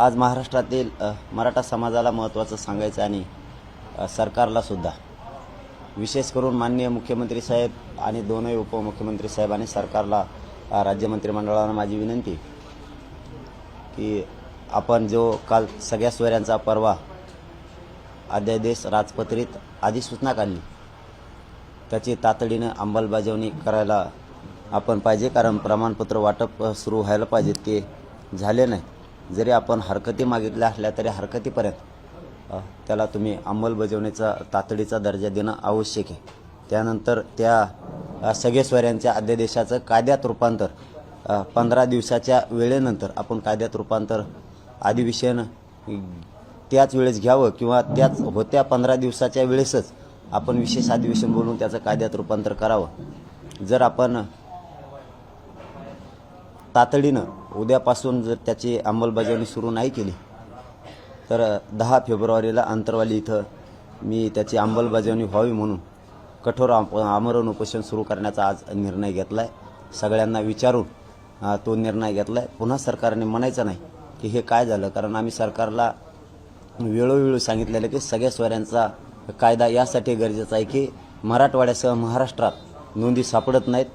आज महाराष्ट्रातील मराठा समाजाला महत्त्वाचं सांगायचं आणि सरकारला सुद्धा. विशेष करून माननीय मुख्यमंत्री साहेब आणि दोनही उपमुख्यमंत्री साहेब आणि सरकारला राज्य मंत्रिमंडळानं माझी विनंती की आपण जो काल सगळ्या सोयऱ्यांचा परवा अध्यादेश राजपत्रित अधिसूचना काढली त्याची तातडीनं अंमलबजावणी करायला आपण पाहिजे कारण प्रमाणपत्र वाटप सुरू व्हायला पाहिजे ते झाले नाही. जरी आपण हरकती मागितल्या असल्या तरी हरकतीपर्यंत त्याला तुम्ही अंमलबजावणीचा तातडीचा दर्जा देणं आवश्यक आहे. त्यानंतर त्या अ, सगळे स्वऱ्यांच्या अध्यादेशाचं कायद्यात रूपांतर पंधरा दिवसाच्या वेळेनंतर आपण कायद्यात रूपांतर अधिवेशन त्याच वेळेस घ्यावं किंवा त्याच होत्या पंधरा दिवसाच्या वेळेसच आपण विशेष अधिवेशन बोलून त्याचं कायद्यात रूपांतर करावं. जर आपण तातडीनं उद्यापासून जर त्याची अंमलबजावणी सुरू नाही केली तर दहा फेब्रुवारीला अंतरवाली इथं मी त्याची अंमलबजावणी व्हावी म्हणून कठोर आम- आमरण उपोषण सुरू करण्याचा आज निर्णय घेतला आहे सगळ्यांना विचारून तो निर्णय घेतला आहे पुन्हा सरकारने म्हणायचं नाही की हे काय झालं कारण आम्ही सरकारला वेळोवेळी सांगितलेलं की सगळ्या स्वऱ्यांचा कायदा यासाठी गरजेचा आहे की मराठवाड्यासह महाराष्ट्रात नोंदी सापडत नाहीत.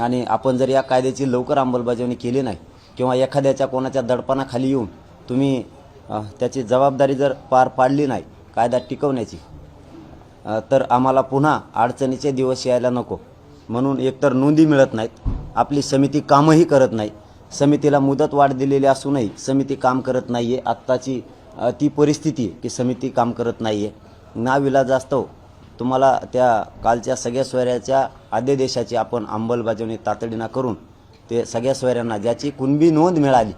आणि आपण जर या कायद्याची लवकर अंमलबजावणी केली नाही किंवा एखाद्याच्या कोणाच्या दडपणाखाली येऊन तुम्ही त्याची जबाबदारी जर पार पाडली नाही कायदा टिकवण्याची तर आम्हाला पुन्हा अडचणीचे दिवस यायला नको. म्हणून एकतर नोंदी मिळत नाहीत आपली समिती कामही करत नाही समितीला मुदत वाढ दिलेली असूनही समिती काम करत नाही आहे आत्ताची ती परिस्थिती की समिती काम करत नाही आहे नाविलाजास्तव तुम्हाला त्या कालच्या सगळ्या स्वऱ्याच्या आद्यदेशाची आपण अंमलबजावणी तातडीनं करून ते सगळ्या सोयऱ्यांना ज्याची कुणबी नोंद मिळाली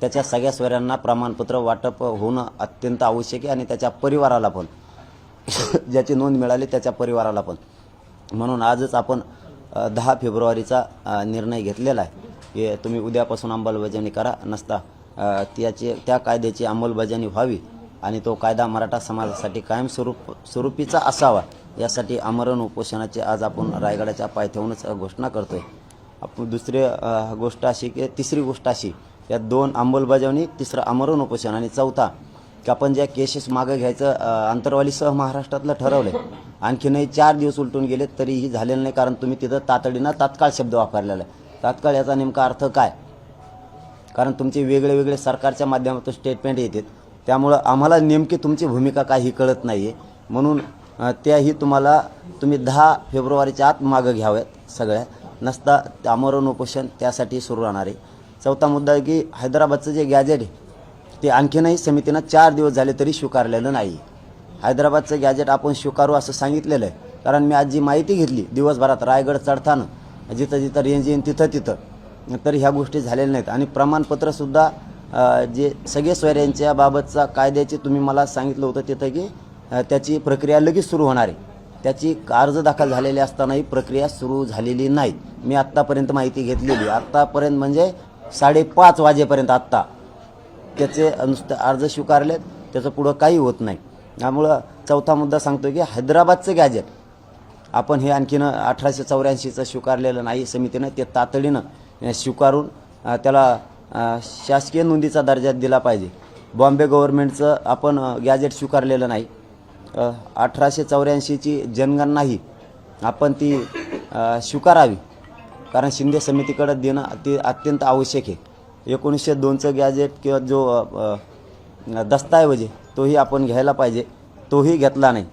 त्याच्या सगळ्या सोयऱ्यांना प्रमाणपत्र वाटप होणं अत्यंत आवश्यक आहे आणि त्याच्या परिवाराला पण. ज्याची नोंद मिळाली त्याच्या परिवाराला पण. म्हणून आजच आपण दहा फेब्रुवारीचा निर्णय घेतलेला आहे. की तुम्ही उद्यापासून अंमलबजावणी करा नसता त्याची त्या कायद्याची अंमलबजावणी व्हावी आणि तो कायदा मराठा समाजासाठी कायमस्वरूप स्वरूपीचा असावा यासाठी आमरण उपोषणाची आज आपण रायगडाच्या पायथ्याहूनच घोषणा करतोय. आपण दुसरी गोष्ट अशी की तिसरी गोष्ट अशी या दोन अंमलबजावणी तिसरं अमरण उपोषण आणि चौथा की आपण ज्या केसेस मागं घ्यायचं अंतरवालीसह महाराष्ट्रातलं ठरवलं आणखीनही चार दिवस उलटून गेले तरीही झालेलं नाही कारण तुम्ही तिथं तातडीनं तात्काळ शब्द वापरलेला आहे. तात्काळ याचा नेमका अर्थ काय? कारण तुमचे वेगळे वेगळे सरकारच्या माध्यमातून स्टेटमेंट येतात. त्यामुळं आम्हाला नेमकी तुमची भूमिका काही कळत नाही आहे म्हणून त्याही तुम्हाला तुम्ही दहा फेब्रुवारीच्या आत मागं घ्याव्यात सगळ्या. नसता ते आमरण उपोषण त्यासाठी सुरू राहणार आहे. चौथा मुद्दा आहे की हैदराबादचं जे गॅजेट आहे ते आणखीनही समितीनं चार दिवस झाले तरी स्वीकारलेलं नाही. हैदराबादचं गॅजेट आपण स्वीकारू असं सांगितलेलं आहे. कारण मी आज जी माहिती घेतली दिवसभरात रायगड चढताना जिथं जिथं रेंज येईन तिथं तिथं तर ह्या गोष्टी झालेल्या नाहीत. आणि प्रमाणपत्रसुद्धा जे सगळे सोयऱ्यांच्या बाबतचा कायद्याचे तुम्ही मला सांगितलं होतं तिथं की त्याची प्रक्रिया लगेच सुरू होणार आहे. त्याची अर्ज दाखल झालेले असतानाही प्रक्रिया सुरू झालेली नाही मी आत्तापर्यंत माहिती घेतलेली. आत्तापर्यंत म्हणजे साडेपाच वाजेपर्यंत आत्ता. त्याचे नुसतं अर्ज स्वीकारलेत. त्याचं पुढं काही होत नाही. त्यामुळं चौथा मुद्दा सांगतो की हैदराबादचं गॅजेट आपण हे आणखीन अठराशे चौऱ्याऐंशीचं स्वीकारलेलं नाही समितीनं. ते तातडीनं स्वीकारून त्याला शासकीय नोंदीचा दर्जा दिला पाहिजे. बॉम्बे गव्हर्मेंटचं आपण गॅजेट स्वीकारलेलं नाही. अठराशे चौऱ्याऐंशीची जनगणनाही आपण ती स्वीकारावी. कारण शिंदे समितीकडे देणं ते अत्यंत आवश्यक आहे. एकोणीसशे दोनचं गॅजेट किंवा जो दस्तऐवज आहे तोही आपण घ्यायला पाहिजे. तोही घेतला नाही.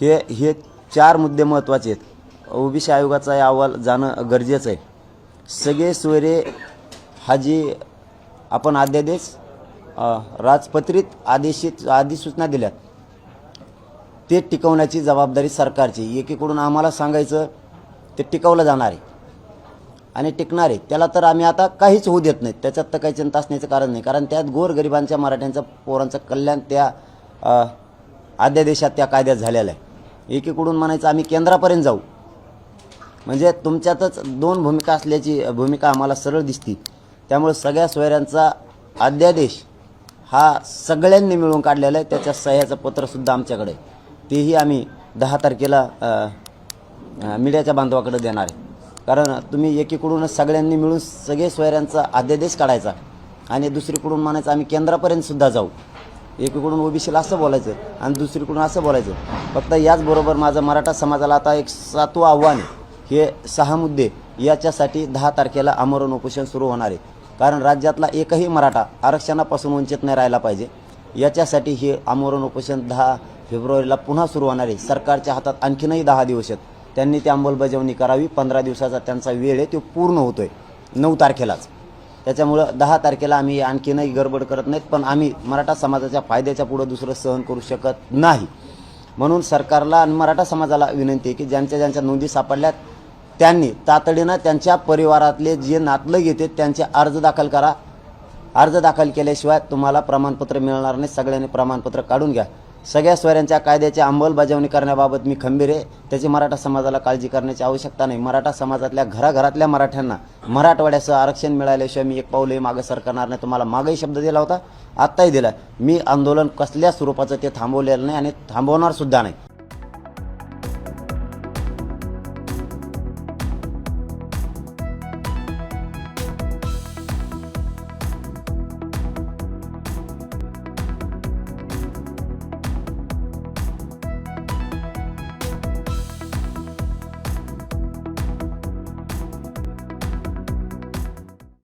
हे हे चार मुद्दे महत्त्वाचे आहेत. ओबीसी आयोगाचा अहवाल जाणं गरजेचं आहे. सगळे सोयरे हा जी आपण अध्यादेश राजपत्रित आदेशित अधिसूचना दिल्यात. ते टिकवण्याची जबाबदारी सरकारची. एकीकडून आम्हाला सांगायचं ते टिकवलं जाणार आहे. आणि टिकणार आहे. त्याला तर आम्ही आता काहीच होऊ देत नाही. त्याच्यात तर काही चिंता असण्याचं कारण नाही. कारण त्यात गोरगरिबांच्या मराठ्यांचं पोरांचं कल्याण त्या आद्यादेशात अध्यादेशात त्या कायद्यात झालेलं आहे. एकीकडून म्हणायचं आम्ही केंद्रापर्यंत जाऊ. म्हणजे तुमच्यातच दोन भूमिका असल्याची भूमिका आम्हाला सरळ दिसती. त्यामुळे सगळ्या सोयऱ्यांचा अध्यादेश हा सगळ्यांनी मिळून काढलेला आहे. त्याच्या सह्याचं पत्रसुद्धा आमच्याकडे आहे. तेही आम्ही दहा तारखेला मीडियाच्या बांधवाकडे देणार आहे. कारण तुम्ही एकीकडूनच सगळ्यांनी मिळून सगळे सोयऱ्यांचा अध्यादेश काढायचा आणि दुसरीकडून म्हणायचं आम्ही केंद्रापर्यंत सुद्धा जाऊ. एकीकडून ओबीसीला असं बोलायचं आणि दुसरीकडून असं बोलायचं. फक्त याचबरोबर माझं मराठा समाजाला आता एक सातवं आव्हान आहे. हे सहा मुद्दे याच्यासाठी दहा तारखेला आमरण उपोषण सुरू होणार आहे. कारण राज्यातला एकही मराठा आरक्षणापासून वंचित नाही राहिला पाहिजे. याच्यासाठी हे आमरण उपोषण दहा फेब्रुवारीला पुन्हा सुरू होणार आहे सरकारच्या हातात आणखीनही दहा दिवस आहेत. त्यांनी ती अंमलबजावणी करावी. पंधरा दिवसाचा त्यांचा वेळ आहे. तो पूर्ण होतोय. नऊ तारखेलाच. त्याच्यामुळं दहा तारखेला आम्ही आणखीनही गडबड करत नाहीत पण आम्ही मराठा समाजाच्या फायद्याच्या पुढं दुसरं सहन करू शकत नाही. म्हणून सरकारला आणि मराठा समाजाला विनंती आहे की ज्यांच्या ज्यांच्या नोंदी सापडल्यात त्यांनी तातडीनं त्यांच्या परिवारातले जे नातलग येते त्यांचे अर्ज दाखल करा. अर्ज दाखल केल्याशिवाय तुम्हाला प्रमाणपत्र मिळणार नाही. सगळ्यांनी प्रमाणपत्र काढून घ्या. सगळ्या स्वऱ्यांच्या कायद्याची अंमलबजावणी करण्याबाबत मी खंबीर आहे. त्याची मराठा समाजाला काळजी करण्याची आवश्यकता नाही. मराठा समाजातल्या घराघरातल्या मराठ्यांना मराठवाड्याचं आरक्षण मिळाल्याशिवाय मी एक पाऊलही मागं सरकारणार नाही. तुम्हाला मागही शब्द दिला होता आत्ताही दिला. मी आंदोलन कसल्या स्वरूपाचं ते थांबवलेलं नाही आणि थांबवणार सुद्धा नाही.